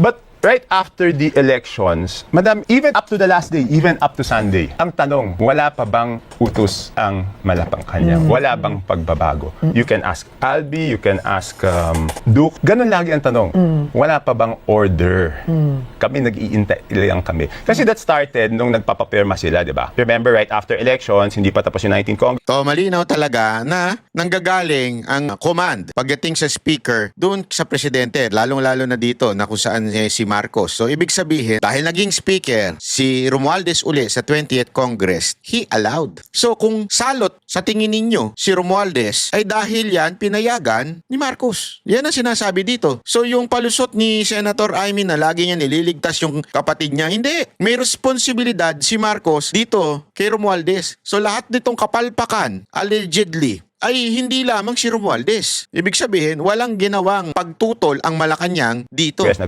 But right after the elections, Madam, even up to the last day, even up to Sunday, ang tanong, wala pa bang utos ang Malacanang? Wala bang pagbabago? You can ask Albi, you can ask um, Duke. Ganon lagi ang tanong. Wala pa bang order? Kami nag-iintay lang kami. Kasi that started nung nagpapapirma sila, di ba? Remember, right after elections, hindi pa tapos yung 19 Congress, So malinaw talaga na nanggagaling ang command pagdating sa speaker doon sa presidente, lalong-lalo na dito na kung saan eh, si Marcos. So ibig sabihin, dahil naging speaker si Romualdez uli sa 20th Congress, he allowed. So kung salot sa tingin ninyo si Romualdez ay dahil yan pinayagan ni Marcos. Yan ang sinasabi dito. So yung palusot ni Senator Amy na lagi niya nililigtas yung kapatid niya, hindi. May responsibilidad si Marcos dito kay Romualdez. So lahat nitong kapalpakan, allegedly, ay hindi lamang si Romualdez. Ibig sabihin, walang ginawang pagtutol ang Malacanang dito.